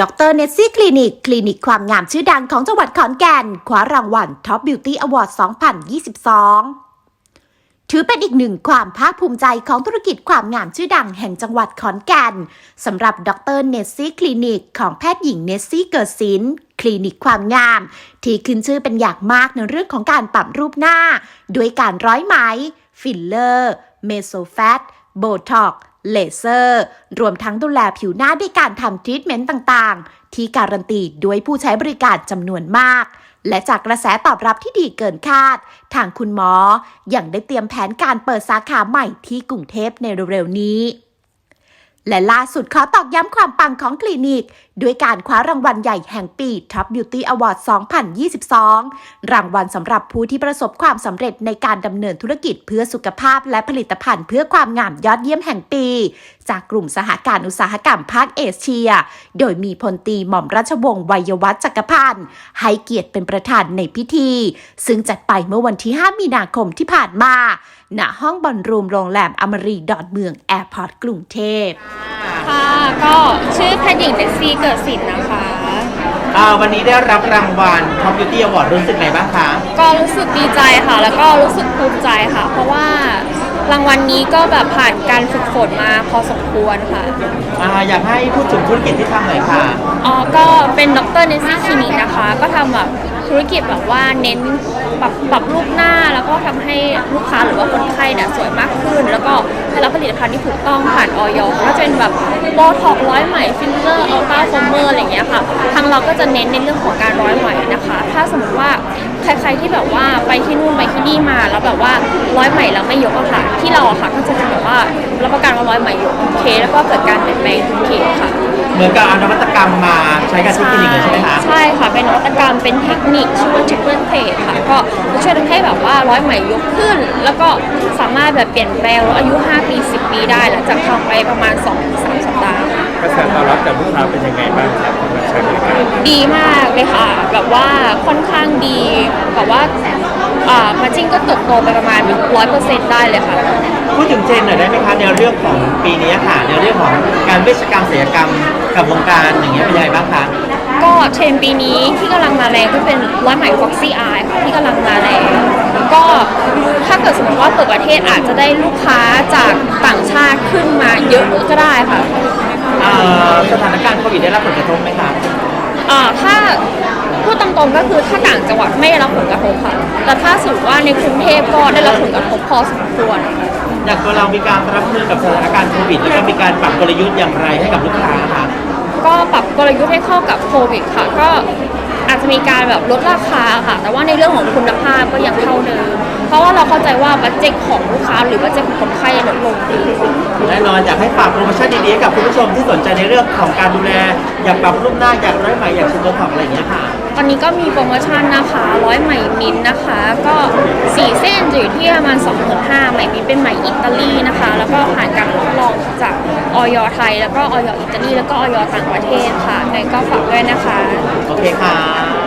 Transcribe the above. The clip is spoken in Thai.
ดรเนสซี่คลินิก คลินิกความงามชื่อดังของจังหวัดขอนแก่นคว้ารางวัล Top Beauty Award 2022 ถือเป็นอีกหนึ่งความภาคภูมิใจของธุรกิจความงามชื่อดังแห่งจังหวัดขอนแก่นสำหรับดรเนสซี่คลินิก ของแพทย์หญิงเนสซี่เกิดศิลคลินิกความงาม ที่ขึ้นชื่อเป็นอย่างมากในเรื่องของการปรับรูปหน้า ด้วยการร้อยไหม ฟิลเลอร์ เมโซแฟตโบท็อก เลเซอร์ รวมทั้งดูแลผิวหน้าด้วยการทำทรีทเมนต์ต่างๆ ที่การันตีด้วยผู้ใช้บริการจำนวนมาก และจากกระแสตอบรับที่ดีเกินคาด ทางคุณหมอยังได้เตรียมแผนการเปิดสาขาใหม่ที่กรุงเทพในเร็วๆนี้ และล่าสุดขอตอกย้ำความปังของคลินิก ด้วยการคว้ารางวัลใหญ่แห่งปี Top Beauty Award 2022 รางวัลสำหรับผู้ที่ประสบความสำเร็จในการดำเนินธุรกิจเพื่อสุขภาพและผลิตภัณฑ์เพื่อความงามยอดเยี่ยมแห่งปี จากกลุ่มสหการอุตสาหกรรมภาคเอเชีย โดยมีพลตีหม่อมราชวงศ์วัยวัฒจักรพันธ์ให้เกียรติเป็นประธานในพิธี ซึ่งจัดไปเมื่อวันที่ 5 มีนาคมที่ผ่านมา ณห้องบอลรูมโรงแรมอมรีดอนเมืองแอร์พอร์ตกรุงเทพ ค่ะก็ชื่อแพทย์หญิงเบสซี่เกิดสินนะคะ อ่าวันนี้ได้รับรางวัล Top Beauty Award รู้สึกไงบ้างคะ ก็รู้สึกดีใจค่ะ แล้วก็รู้สึกภูมิใจค่ะ เพราะว่ารางวัลนี้ก็แบบผ่านการฝึกฝนมาพอสมควรค่ะอ่าอยากให้พูดถึงธุรกิจที่ทำหน่อยค่ะ อ๋อก็เป็นดรเนซี่คลินิกนะคะ ก็ทำแบบธุรกิจแบบว่าเน้นปรับปรับรูปหน้าแล้วก็ทำให้ ภัณฑ์ที่ถูกต้องผ่านออยก็จะเป็นแบบโบท็อกร้อยใหม่ฟิลเลอร์อัลตราฟอร์เมอร์อะไรอย่างเงี้ยค่ะทางเราก็จะเน้นในเรื่องของการร้อยใหม่นะคะ ถ้าสมมติว่าใครๆที่แบบว่าไปที่นู่นไปที่นี่มาแล้วแบบว่าร้อยใหม่แล้วไม่ยกอะค่ะที่เราอะค่ะก็จะเป็นแบบว่ารับประกันว่าร้อยใหม่ยกโอเค แล้วก็เกิดการเปลี่ยนแปลงทุกเคส เหมือนกับเอานวัตกรรมมาใช้กับที่คลินิกเลยใช่ไหมคะใช่ค่ะ เป็นนวัตกรรมเป็นเทคนิคชื่อว่า triple plate ค่ะ ก็ช่วยทำให้แบบว่าร้อยไหมยกขึ้น แล้วก็สามารถแบบเปลี่ยนแปลงอายุ 5 ปี 10 ปีได้หลังจากทำไปประมาณ 2-3 สัปดาห์กระแสตอบรับจากลูกค้าเป็นยังไงบ้างครับสำหรับใช้บริการดีมากเลยค่ะ แบบว่าค่อนข้างดีแบบว่าอ่ามาจิ้งก็เติบโตไปประมาณร้อยเปอร์เซ็นต์ได้เลยค่ะ พูดถึงเทรนด์หน่อยได้ไหมคะในเรื่องของปีนี้ค่ะในเรื่องของการเวชกรรมศิลปกรรมกับวงการอย่างเงี้ยเป็นยังไงบ้างคะก็เทรนด์ปีนี้ที่กำลังมาแรงก็เป็นร้อยไหม Foxy Eye ค่ะที่กำลังมาแรงก็ถ้าเกิดสมมติว่าเปิดประเทศอาจจะได้ลูกค้าจากต่างชาติขึ้นมาเยอะก็ได้ค่ะอ่าสถานการณ์โควิดได้รับผลกระทบไหมคะอ่าถ้าพูดตรงๆก็คือถ้าต่างจังหวัดไม่ได้รับผลกระทบค่ะแต่ถ้าสมมติว่าในกรุงเทพก็ได้รับผลกระทบพอสมควรค่ะ อย่างตัวเรามีการรับมือกับสถานการณ์โควิดแล้วก็มีการปรับกลยุทธ์อย่างไรให้กับลูกค้าค่ะ ก็ปรับกลยุทธ์ให้เข้ากับโควิดค่ะ ก็อาจจะมีการแบบลดราคาค่ะ แต่ว่าในเรื่องของคุณภาพก็ยังเท่าเดิม เพราะว่าเราเข้าใจว่าบัตเจ็ตของลูกค้าหรือบัตเจ็ตของคนไข้ลดลงแน่นอนอยากให้ฝากโปรโมชั่นดีๆให้กับคุณผู้ชมที่สนใจในเรื่องของการดูแล อยากปรับรูปหน้าอยากร้อยไหมอยากชิมตัวของอะไรอย่างเงี้ยค่ะ ตอนนี้ก็มีโปรโมชั่นนะคะร้อยไหมมินท์นะคะ ก็4เส้นจะอยู่ ที่ประมาณ25,000ไหมมินท์เป็นใหม่อิตาลีนะคะ แล้วก็ผ่านการทดลองจากออยไทย แล้วก็ออยอิตาลีแล้วก็ออยต่างประเทศค่ะไงก็ฝากด้วยนะคะ โอเคค่ะ